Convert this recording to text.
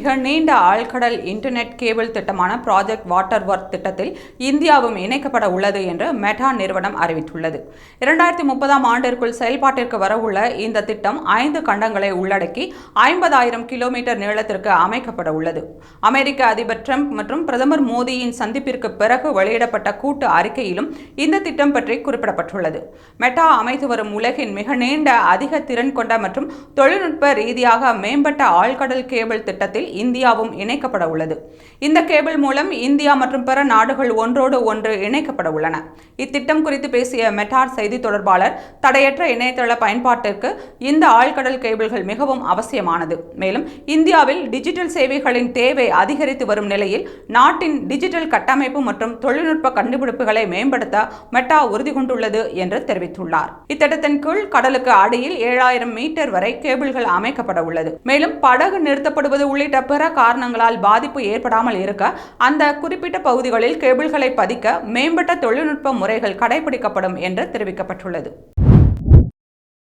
மிக நீண்ட ஆழ்கடல் இன்டர்நெட் கேபிள் திட்டமான ப்ராஜெக்ட் வாட்டர் ஒர்க் திட்டத்தில் இந்தியாவும் இணைக்கப்பட உள்ளது என்று மெட்டா நிறுவனம் அறிவித்துள்ளது. இரண்டாயிரத்தி முப்பதாம் ஆண்டிற்குள் செயல்பாட்டிற்கு வரவுள்ள இந்த திட்டம் ஐந்து கண்டங்களை உள்ளடக்கி ஐம்பதாயிரம் கிலோமீட்டர் நீளத்திற்கு அமைக்கப்பட உள்ளது. அமெரிக்க அதிபர் ட்ரம்ப் மற்றும் பிரதமர் மோடியின் சந்திப்பிற்கு பிறகு வெளியிடப்பட்ட கூட்டு அறிக்கையிலும் இந்த திட்டம் பற்றி குறிப்பிடப்பட்டுள்ளது. மெட்டா அமைத்து வரும் உலகின் மிக நீண்ட அதிக திறன் கொண்ட மற்றும் தொழில்நுட்ப ரீதியாக மேம்பட்ட ஆழ்கடல் கேபிள் திட்டத்தில் இந்தியாவும் இணைக்கப்பட உள்ளது. இந்த கேபிள் மூலம் இந்தியா மற்றும் பிற நாடுகள் ஒன்றோடு ஒன்று இணைக்கப்பட உள்ளன. இத்திட்டம் குறித்து பேசிய மெட்டார் செய்தி தொடர்பாளர் தடையற்ற இணையதள பயன்பாட்டிற்கு இந்த ஆழ்கடல் கேபிள்கள் மிகவும் அவசியமானது. மேலும் இந்தியாவில் டிஜிட்டல் சேவைகளின் தேவை அதிகரித்து வரும் நிலையில் நாட்டின் டிஜிட்டல் கட்டமைப்பு மற்றும் தொழில்நுட்ப கண்டுபிடிப்புகளை மேம்படுத்த மெட்டா உறுதி கொண்டுள்ளது என்று தெரிவித்துள்ளார். இத்திட்டத்தின் கீழ் கடலுக்கு அடியில் ஏழாயிரம் மீட்டர் வரை கேபிள்கள் அமைக்கப்பட உள்ளது. மேலும் படகு நிறுத்தப்படுவது உள்ளிட்ட பிற காரணங்களால் பாதிப்பு ஏற்படாமல் இருக்க அந்த குறிப்பிட்ட பகுதிகளில் கேபிள்களை பதிக்க மேம்பட்ட தொழில்நுட்ப முறைகள் கடைபிடிக்கப்படும் என்று தெரிவிக்கப்பட்டுள்ளது.